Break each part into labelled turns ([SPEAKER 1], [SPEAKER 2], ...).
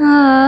[SPEAKER 1] 啊。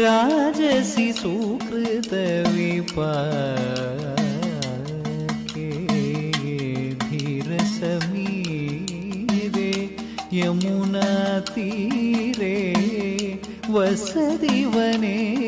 [SPEAKER 2] राजसि समीरे धीरसमीरे यमुनातीरे वसति वने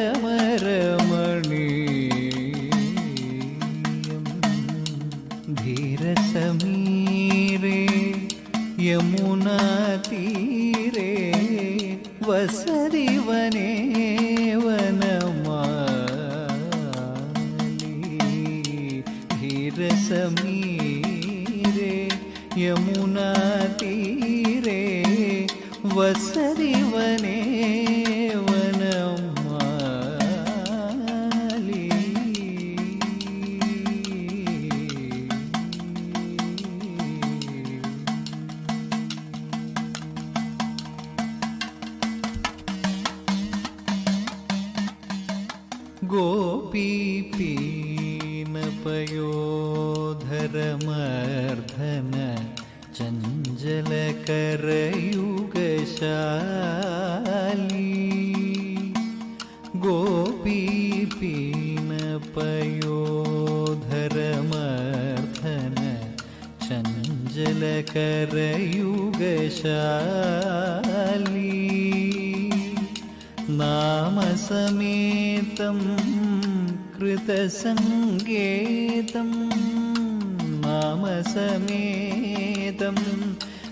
[SPEAKER 2] நீரே யமுனா தீரே வசதிவனே. ചഞ്ചലകരയുഗശാലി ഗോപീപീനപയോധരമർദ്ധന ചഞ്ചലകരയുഗശാലി നാമസമേതം കൃതസംഗേതം നാമസമേതം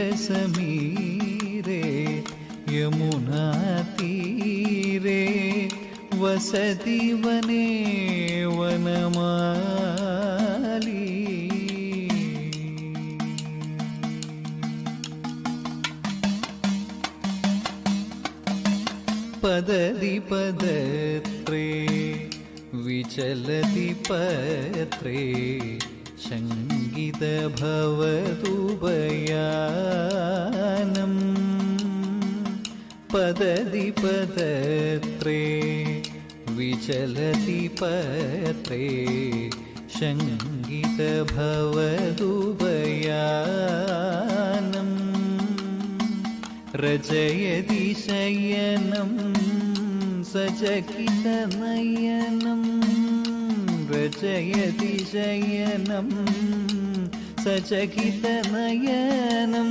[SPEAKER 2] ीरे यमुनातीरे वसति वने वनमाली। पदति पदत्रे विचलति पत्रे शङ्गित भवतु പദതിപദത്രേ വിചലതി പത്രേ ശങ്കിതഭവതുപയാനം രചയതി ശയനം സചകിത നയനം രചയതി ശയനം സചകിത നയനം.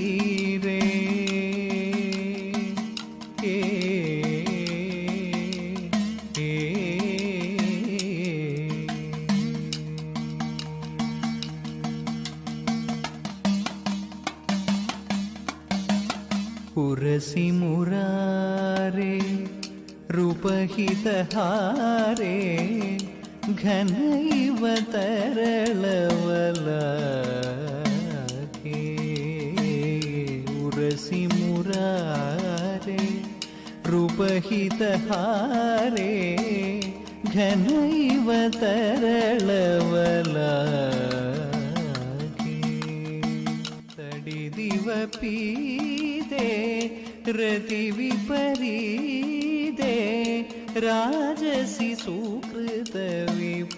[SPEAKER 2] ಘನೈವ ತರಳವಲಕೆ ಉರಸಿ ಮುರಾರೆ ರೂಪಹಿತಹಾರೆ ಘನೈವ ತರಳವಲಕೆ ತಡಿದಿವ ಪೀದೆ ರತಿ ವಿಪರೀದೆ राजसि सुकृत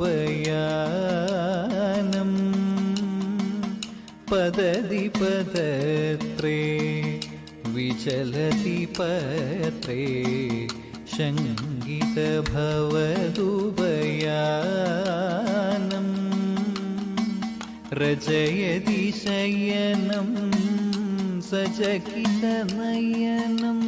[SPEAKER 2] बयानम्। पदति पदत्रे विचलति पत्रे शङ्गितभवतु बयानम्। रचयति शयनं सचकितनयनं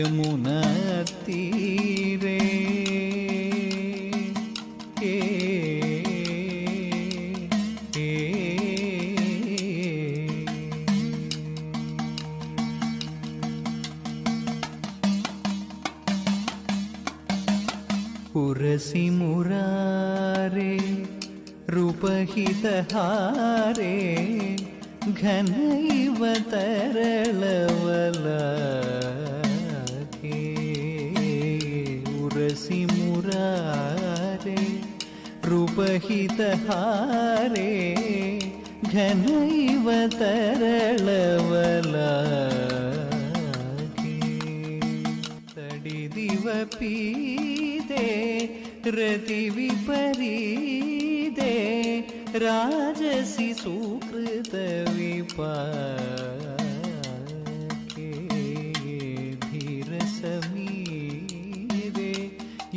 [SPEAKER 2] യമുനീരേ පුරසි මුරාරේ රුපහිතහාරේ ඝනයිවතරලවලා रे रूपहितहारे घनैव रति विपरी दे राजसी सुकृत विपा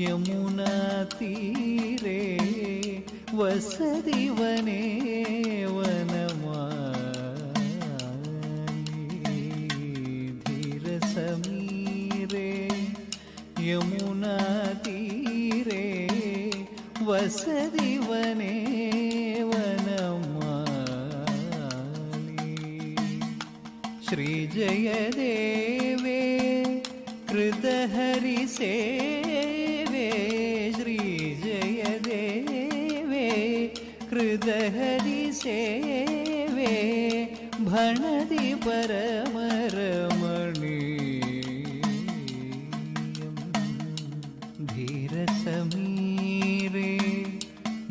[SPEAKER 2] यमुनातीरे वसति वने वनमाली धीरसमीरे यमुनातीरे वसति वने वनमाली श्रीजयदेवे कृतहरिसेवे हृदयरि सेवे भणति परमरमणीयं धीरसमीरे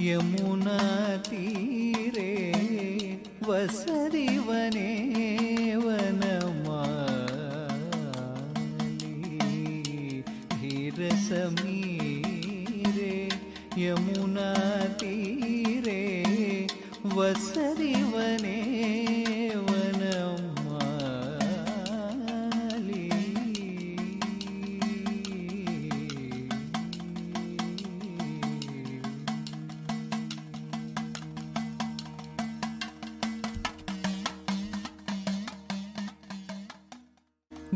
[SPEAKER 2] यमुनातीरे वसरी वने धीरसमीरे यमुनाती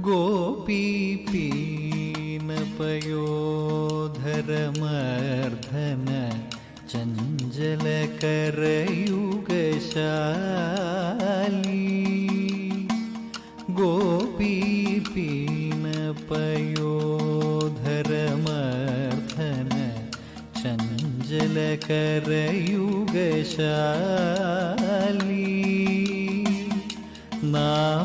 [SPEAKER 2] गोपीपीनपयोधरमर्धन चञ्चलकरयुगशाली गोपीपीनपयोधरमर्धन चञ्चलकरयुगशाली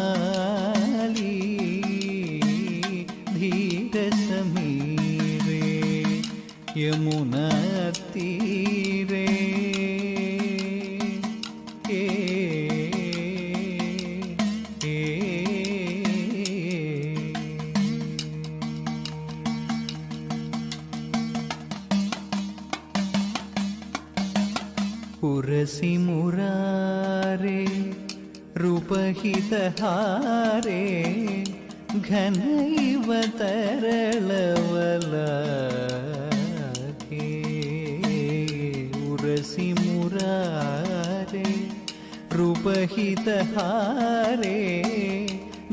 [SPEAKER 2] മൗനമാലി ധീരസമീവേ യമുനത്തീ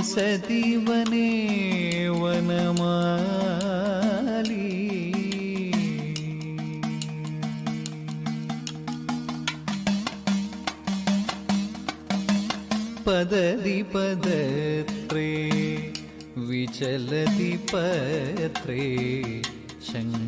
[SPEAKER 2] വസതി വനേ വനമാലി പദതി പദത്രേ വിചലതി പത്രേ ശങ്ക